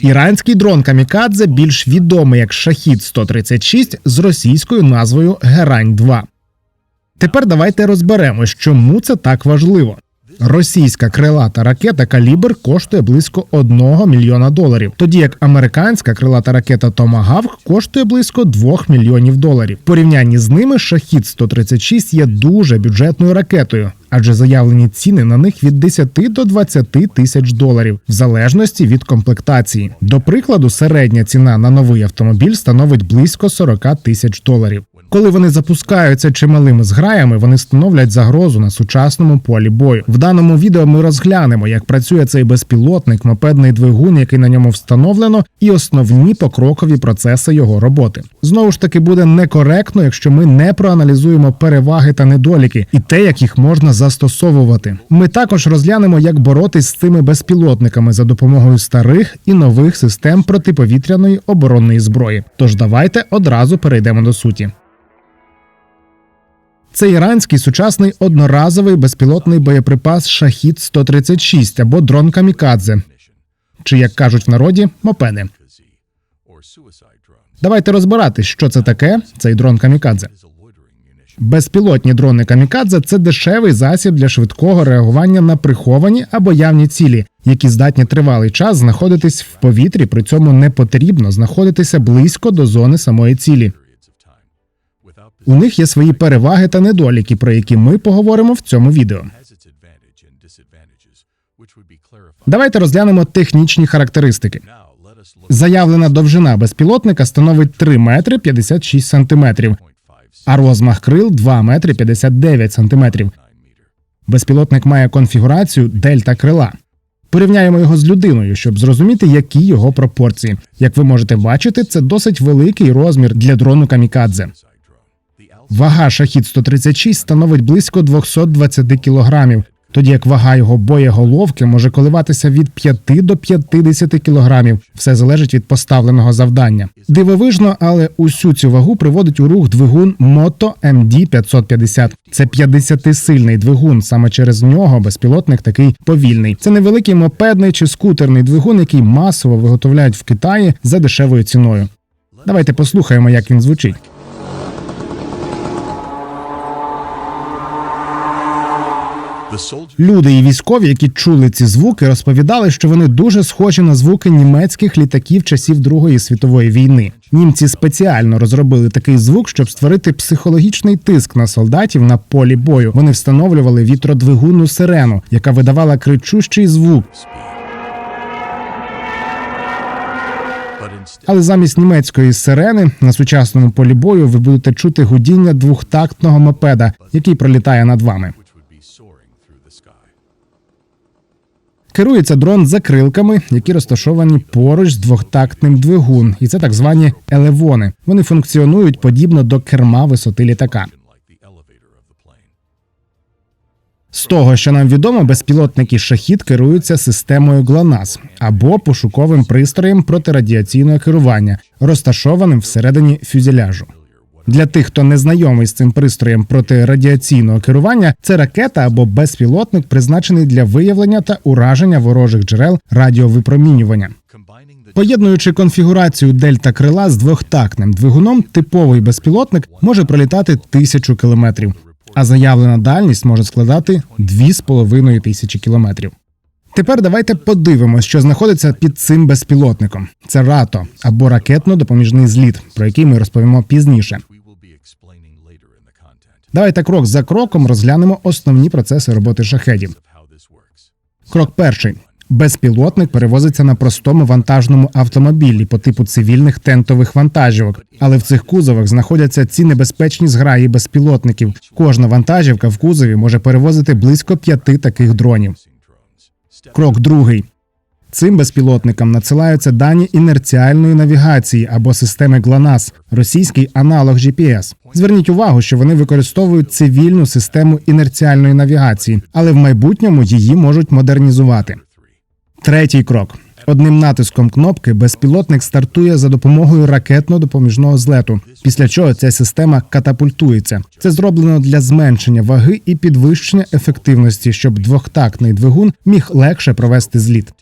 Іранський дрон Камікадзе більш відомий як Шахід 136 з російською назвою Герань 2 Тепер давайте розберемось, чому це так важливо. Російська крилата ракета Калібр коштує близько 1 мільйона доларів, тоді як американська крилата ракета Томагавк коштує близько 2 мільйонів доларів. Порівнянні з ними Шахід 136 є дуже бюджетною ракетою, адже заявлені ціни на них від 10 до 20 тисяч доларів, в залежності від комплектації. До прикладу, середня ціна на новий автомобіль становить близько 40 тисяч доларів. Коли вони запускаються чималими зграями, вони становлять загрозу на сучасному полі бою. В даному відео ми розглянемо, як працює цей безпілотник, мопедний двигун, який на ньому встановлено, і основні покрокові процеси його роботи. Знову ж таки, буде некоректно, якщо ми не проаналізуємо переваги та недоліки і те, як їх можна застосовувати. Ми також розглянемо, як боротись з цими безпілотниками за допомогою старих і нових систем протиповітряної оборонної зброї. Тож давайте одразу перейдемо до суті. Це іранський сучасний одноразовий безпілотний боєприпас Шахід 136 або дрон Камікадзе, чи як кажуть в народі, мопеди. Давайте розбиратись, що це таке. Цей дрон Камікадзе. Безпілотні дрони Камікадзе це дешевий засіб для швидкого реагування на приховані або явні цілі, які здатні тривалий час знаходитись в повітрі. При цьому не потрібно знаходитися близько до зони самої цілі. У них є свої переваги та недоліки, про які ми поговоримо в цьому відео. Давайте розглянемо технічні характеристики. Заявлена довжина безпілотника становить 3 метри 56 сантиметрів, а розмах крил 2 метри 59 сантиметрів. Безпілотник має конфігурацію дельта крила. Порівняємо його з людиною, щоб зрозуміти, які його пропорції. Як ви можете бачити, це досить великий розмір для дрону камікадзе. Вага шахід 136 становить близько 220 кілограмів, тоді як вага його боєголовки може коливатися від 5 до 50 кілограмів. Все залежить від поставленого завдання. Дивовижно, але усю цю вагу приводить у рух двигун Moto MD 550. Це 50-сильний двигун. Саме через нього безпілотник такий повільний. Це невеликий мопедний чи скутерний двигун, який масово виготовляють в Китаї за дешевою ціною. Давайте послухаємо, як він звучить. Люди і військові, які чули ці звуки, розповідали, що вони дуже схожі на звуки німецьких літаків часів Другої світової війни. Німці спеціально розробили такий звук, щоб створити психологічний тиск на солдатів на полі бою. Вони встановлювали вітродвигунну сирену, яка видавала кричущий звук. Але замість німецької сирени на сучасному полі бою ви будете чути гудіння двохтактного мопеда, який пролітає над вами. Керується дрон закрилками, які розташовані поруч з двохтактним двигун, і це так звані елевони. Вони функціонують подібно до керма висоти літака. З того, що нам відомо, безпілотники шахід керуються системою ГЛОНАСС або пошуковим пристроєм протирадіаційного керування, розташованим всередині фюзеляжу. Для тих, хто не знайомий з цим пристроєм протирадіаційного керування, це ракета або безпілотник, призначений для виявлення та ураження ворожих джерел радіовипромінювання. Поєднуючи конфігурацію дельта крила з двохтактним двигуном, типовий безпілотник може пролітати тисячу кілометрів, а заявлена дальність може складати 2,5 тисячі кілометрів. Тепер давайте подивимось, що знаходиться під цим безпілотником. Це рато або ракетно-допоміжний зліт, про який ми розповімо пізніше. Давайте крок за кроком розглянемо основні процеси роботи шахедів. Крок перший. Безпілотник перевозиться на простому вантажному автомобілі по типу цивільних тентових вантажівок, але в цих кузовах знаходяться ці небезпечні зграї безпілотників. Кожна вантажівка в кузові може перевозити близько п'яти таких дронів. Крок другий. Цим безпілотникам надсилаються дані інерціальної навігації або системи ГЛОНАСС, російський аналог GPS. Зверніть увагу, що вони використовують цивільну систему інерціальної навігації, але в майбутньому її можуть модернізувати. Третій крок. Одним натиском кнопки безпілотник стартує за допомогою ракетно-допоміжного злету, після чого ця система катапультується. Це зроблено для зменшення ваги і підвищення ефективності, щоб двохтактний двигун міг легше провести зліт.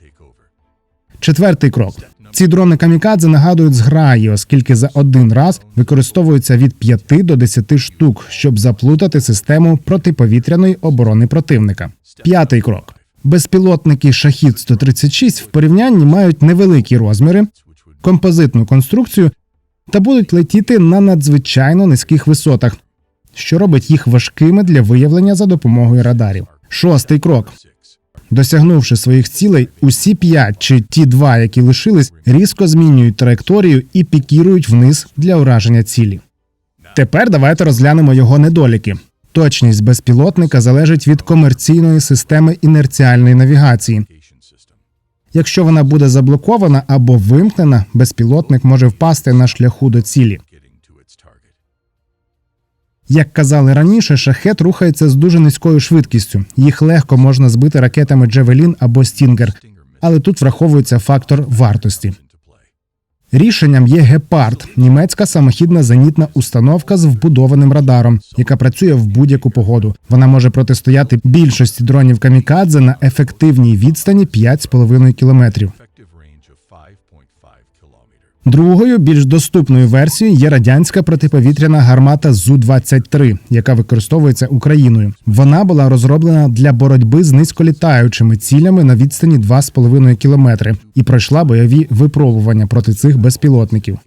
Четвертий крок. Ці дрони камікадзе нагадують зграї, оскільки за один раз використовуються від 5 до 10 штук, щоб заплутати систему протиповітряної оборони противника. П'ятий крок. Безпілотники Шахід 136 в порівнянні мають невеликі розміри, композитну конструкцію та будуть летіти на надзвичайно низьких висотах, що робить їх важкими для виявлення за допомогою радарів. Шостий крок. Досягнувши своїх цілей, усі п'ять чи ті два, які лишились, різко змінюють траєкторію і пікірують вниз для ураження цілі. Тепер давайте розглянемо його недоліки. Точність безпілотника залежить від комерційної системи інерціальної навігації. Якщо вона буде заблокована або вимкнена, безпілотник може впасти на шляху до цілі. Як казали раніше, шахет рухається з дуже низькою швидкістю. Їх легко можна збити ракетами Джевелін або Стінгер, але тут враховується фактор вартості. Рішенням є Гепард, німецька самохідна зенітна установка з вбудованим радаром, яка працює в будь-яку погоду. Вона може протистояти більшості дронів камікадзе на ефективній відстані 5,5 кілометрів. Другою більш доступною версією є радянська протиповітряна гармата Зу-23, яка використовується Україною. Вона була розроблена для боротьби з низьколітаючими цілями на відстані 2,5 кілометри і пройшла бойові випробування проти цих безпілотників.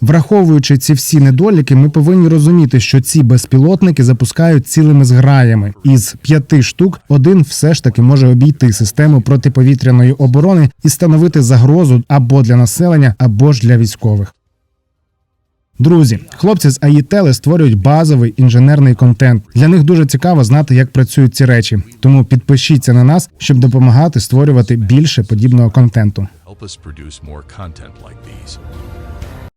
Враховуючи ці всі недоліки, ми повинні розуміти, що ці безпілотники запускають цілими зграями. Із п'яти штук один все ж таки може обійти систему протиповітряної оборони і становити загрозу або для населення, або ж для військових. Друзі, хлопці з АІТЕЛи створюють базовий інженерний контент. Для них дуже цікаво знати, як працюють ці речі. Тому підпишіться на нас, щоб допомагати створювати більше подібного контенту.